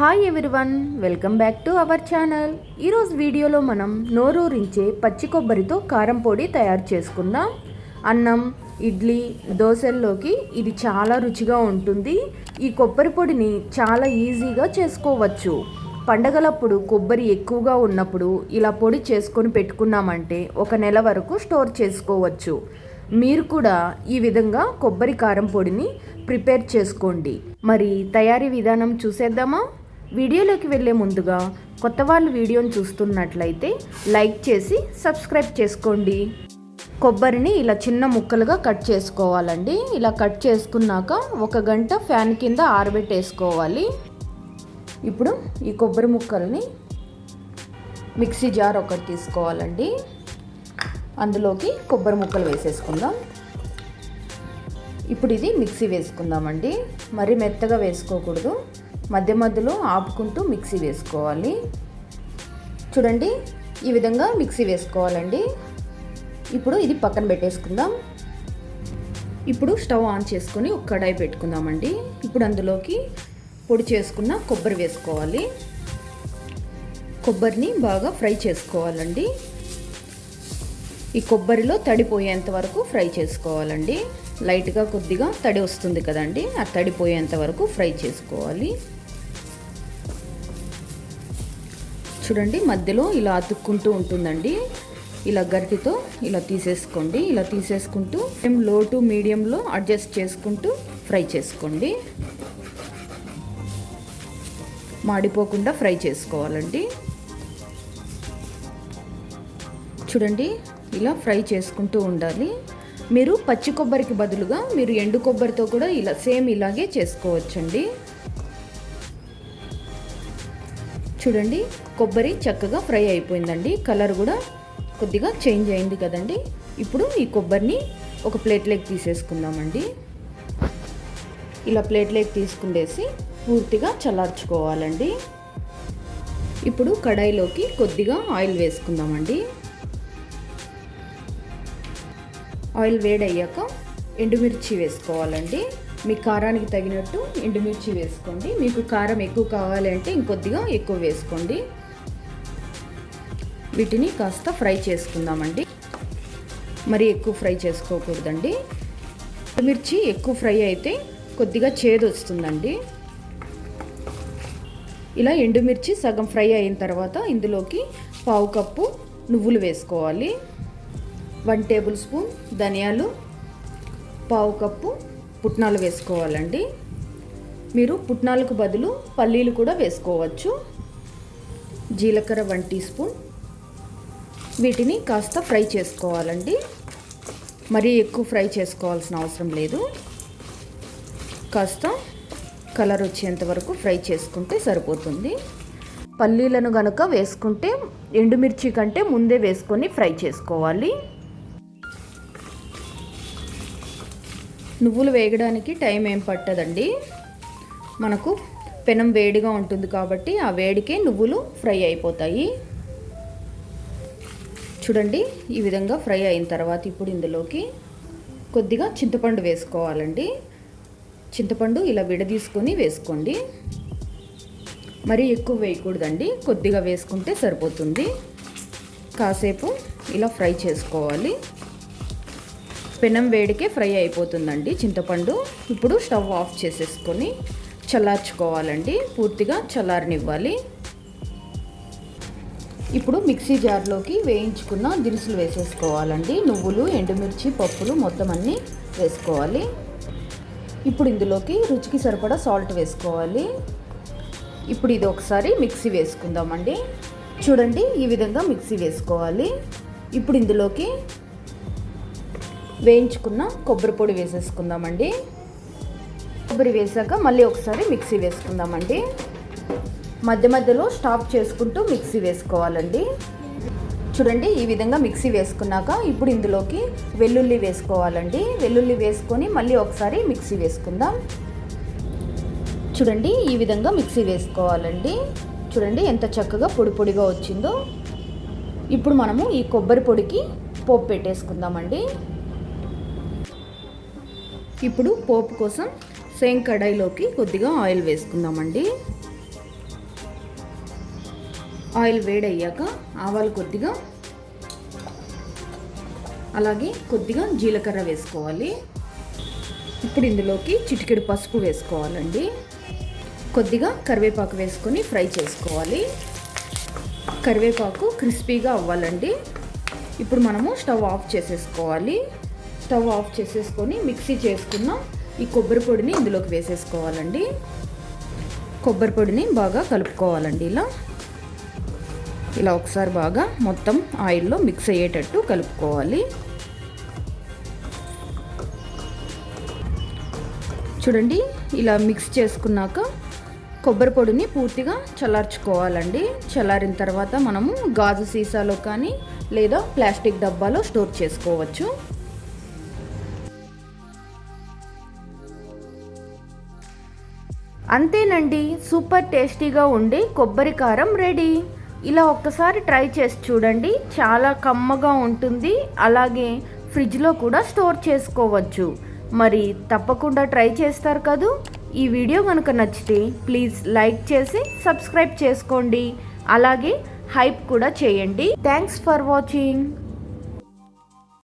Hi everyone welcome back to our channel ఈరోజు వీడియోలో మనం నోరూరించే పచ్చి కొబ్బరితో కారం పొడి తయారు చేసుకుందాం. అన్నం ఇడ్లీ దోశల్లోకి ఇది చాలా రుచిగా ఉంటుంది. ఈ కొబ్బరి పొడిని చాలా ఈజీగా చేసుకోవచ్చు. పండగలప్పుడు కొబ్బరి ఎక్కువగా ఉన్నప్పుడు ఇలా పొడి చేసుకొని పెట్టుకున్నామంటే ఒక నెల వరకు స్టోర్ చేసుకోవచ్చు. మీరు కూడా ఈ విధంగా కొబ్బరి కారం పొడిని ప్రిపేర్ చేసుకోండి. మరి తయారీ విధానం చూసేద్దామా? వీడియోలోకి వెళ్ళే ముందుగా కొత్త వాళ్ళు వీడియోని చూస్తున్నట్లయితే లైక్ చేసి సబ్స్క్రైబ్ చేసుకోండి. కొబ్బరిని ఇలా చిన్న ముక్కలుగా కట్ చేసుకోవాలండి. ఇలా కట్ చేసుకున్నాక ఒక గంట ఫ్యాన్ కింద ఆరబెట్టేసుకోవాలి. ఇప్పుడు ఈ కొబ్బరి ముక్కల్ని మిక్సీ జార్ ఒకటి తీసుకోవాలండి. అందులోకి కొబ్బరి ముక్కలు వేసేసుకుందాం. ఇప్పుడు ఇది మిక్సీ వేసుకుందామండి. మరీ మెత్తగా వేసుకోకూడదు. మధ్య మధ్యలో ఆపుకుంటూ మిక్సీ వేసుకోవాలి. చూడండి ఈ విధంగా మిక్సీ వేసుకోవాలండి. ఇప్పుడు ఇది పక్కన పెట్టేసుకుందాం. ఇప్పుడు స్టవ్ ఆన్ చేసుకొని ఒక కడాయి పెట్టుకుందామండి. ఇప్పుడు అందులోకి పొడి చేసుకున్న కొబ్బరి వేసుకోవాలి. కొబ్బరిని బాగా ఫ్రై చేసుకోవాలండి. ఈ కొబ్బరిలో తడిపోయేంత వరకు ఫ్రై చేసుకోవాలండి. లైట్గా కొద్దిగా తడి వస్తుంది కదండి ఆ తడిపోయేంత వరకు ఫ్రై చేసుకోవాలి. చూడండి మధ్యలో ఇలా అతుక్కుంటూ ఉంటుందండి. ఇలా గరిటితో ఇలా తీసేసుకోండి. ఇలా తీసేసుకుంటూ మేము లో టు మీడియంలో అడ్జస్ట్ చేసుకుంటూ ఫ్రై చేసుకోండి. మాడిపోకుండా ఫ్రై చేసుకోవాలండి. చూడండి ఇలా ఫ్రై చేసుకుంటూ ఉండాలి. మీరు పచ్చి కొబ్బరికి బదులుగా మీరు ఎండు కొబ్బరితో కూడా ఇలా సేమ్ ఇలాగే చేసుకోవచ్చండి. చూడండి కొబ్బరి చక్కగా ఫ్రై అయిపోయిందండి. కలర్ కూడా కొద్దిగా చేంజ్ అయింది కదండి. ఇప్పుడు ఈ కొబ్బరిని ఒక ప్లేట్లోకి తీసేసుకుందామండి. ఇలా ప్లేట్లోకి తీసుకుండేసి పూర్తిగా చల్లార్చుకోవాలండి. ఇప్పుడు కడాయిలోకి కొద్దిగా ఆయిల్ వేసుకుందామండి. ఆయిల్ వేడయ్యాక ఎండుమిర్చి వేసుకోవాలండి. మీ కారానికి తగినట్టు ఎండుమిర్చి వేసుకోండి. మీకు కారం ఎక్కువ కావాలి అంటే ఇంకొద్దిగా ఎక్కువ వేసుకోండి. వీటిని కాస్త ఫ్రై చేసుకుందామండి. మరి ఎక్కువ ఫ్రై చేసుకోకూడదండి. ఎండుమిర్చి ఎక్కువ ఫ్రై అయితే కొద్దిగా చేదు వస్తుందండి. ఇలా ఎండుమిర్చి సగం ఫ్రై అయిన తర్వాత ఇందులోకి పావు కప్పు నువ్వులు వేసుకోవాలి. వన్ టేబుల్ స్పూన్ ధనియాలు పావు కప్పు పుట్నాలు వేసుకోవాలండి. మీరు పుట్నాలకు బదులు పల్లీలు కూడా వేసుకోవచ్చు. జీలకర్ర వన్ టీ స్పూన్. వీటిని కాస్త ఫ్రై చేసుకోవాలండి. మరీ ఎక్కువ ఫ్రై చేసుకోవాల్సిన అవసరం లేదు. కాస్త కలర్ వచ్చేంత వరకు ఫ్రై చేసుకుంటే సరిపోతుంది. పల్లీలను గనుక వేసుకుంటే ఎండుమిర్చి కంటే ముందే వేసుకొని ఫ్రై చేసుకోవాలి. నువ్వులు వేగడానికి టైం ఏం పట్టదండి. మనకు పెనం వేడిగా ఉంటుంది కాబట్టి ఆ వేడికే నువ్వులు ఫ్రై అయిపోతాయి. చూడండి ఈ విధంగా ఫ్రై అయిన తర్వాత ఇప్పుడు ఇందులోకి కొద్దిగా చింతపండు వేసుకోవాలండి. చింతపండు ఇలా విడదీసుకొని వేసుకోండి. మరీ ఎక్కువ వేయకూడదండి కొద్దిగా వేసుకుంటే సరిపోతుంది. కాసేపు ఇలా ఫ్రై చేసుకోవాలి. పెనం వేడికే ఫ్రై అయిపోతుందండి చింతపండు. ఇప్పుడు స్టవ్ ఆఫ్ చేసేసుకొని చల్లార్చుకోవాలండి. పూర్తిగా చల్లారనివ్వాలి. ఇప్పుడు మిక్సీ జార్లోకి వేయించుకున్న దినుసులు వేసేసుకోవాలండి. నువ్వులు ఎండుమిర్చి పప్పులు మొత్తం అన్నీ వేసుకోవాలి. ఇప్పుడు ఇందులోకి రుచికి సరిపడా సాల్ట్ వేసుకోవాలి. ఇప్పుడు ఇది ఒకసారి మిక్సీ వేసుకుందామండి. చూడండి ఈ విధంగా మిక్సీ వేసుకోవాలి. ఇప్పుడు ఇందులోకి వేయించుకున్న కొబ్బరి పొడి వేసేసుకుందామండి. కొబ్బరి వేసాక మళ్ళీ ఒకసారి మిక్సీ వేసుకుందామండి. మధ్య మధ్యలో స్టాప్ చేసుకుంటూ మిక్సీ వేసుకోవాలండి. చూడండి ఈ విధంగా మిక్సీ వేసుకున్నాక ఇప్పుడు ఇందులోకి వెల్లుల్లి వేసుకోవాలండి. వెల్లుల్లి వేసుకొని మళ్ళీ ఒకసారి మిక్సీ వేసుకుందాం. చూడండి ఈ విధంగా మిక్సీ వేసుకోవాలండి. చూడండి ఎంత చక్కగా పొడి పొడిగా వచ్చిందో. ఇప్పుడు మనము ఈ కొబ్బరి పొడికి పోపు పెట్టేసుకుందామండి. ఇప్పుడు పోపు కోసం సేమ్ కడాయిలోకి కొద్దిగా ఆయిల్ వేసుకుందామండి. ఆయిల్ వేడయ్యాక ఆవాలు కొద్దిగా అలాగే కొద్దిగా జీలకర్ర వేసుకోవాలి. ఇప్పుడు ఇందులోకి చిటికెడు పసుపు వేసుకోవాలండి. కొద్దిగా కరివేపాకు వేసుకొని ఫ్రై చేసుకోవాలి. కరివేపాకు క్రిస్పీగా అవ్వాలండి. ఇప్పుడు మనము స్టవ్ ఆఫ్ చేసేసుకోవాలి. స్టవ్ ఆఫ్ చేసేసుకొని మిక్సీ చేసుకున్న ఈ కొబ్బరి పొడిని ఇందులోకి వేసేసుకోవాలండి. కొబ్బరి పొడిని బాగా కలుపుకోవాలండి ఇలా. ఇలా ఒకసారి బాగా మొత్తం ఆయిల్లో మిక్స్ అయ్యేటట్టు కలుపుకోవాలి. చూడండి ఇలా మిక్స్ చేసుకున్నాక కొబ్బరి పొడిని పూర్తిగా చల్లార్చుకోవాలండి. చల్లారిన తర్వాత మనము గాజు సీసాలో కానీ లేదా ప్లాస్టిక్ డబ్బాలో స్టోర్ చేసుకోవచ్చు. అంతేనండి సూపర్ టేస్టీగా ఉండే కొబ్బరి కారం రెడీ. ఇలా ఒక్కసారి ట్రై చేసి చూడండి చాలా కమ్మగా ఉంటుంది. అలాగే ఫ్రిడ్జ్లో కూడా స్టోర్ చేసుకోవచ్చు. మరి తప్పకుండా ట్రై చేస్తారు కదూ? ఈ వీడియో కనుక నచ్చితే ప్లీజ్ లైక్ చేసి సబ్స్క్రైబ్ చేసుకోండి. అలాగే హైప్ కూడా చేయండి. Thanks for watching.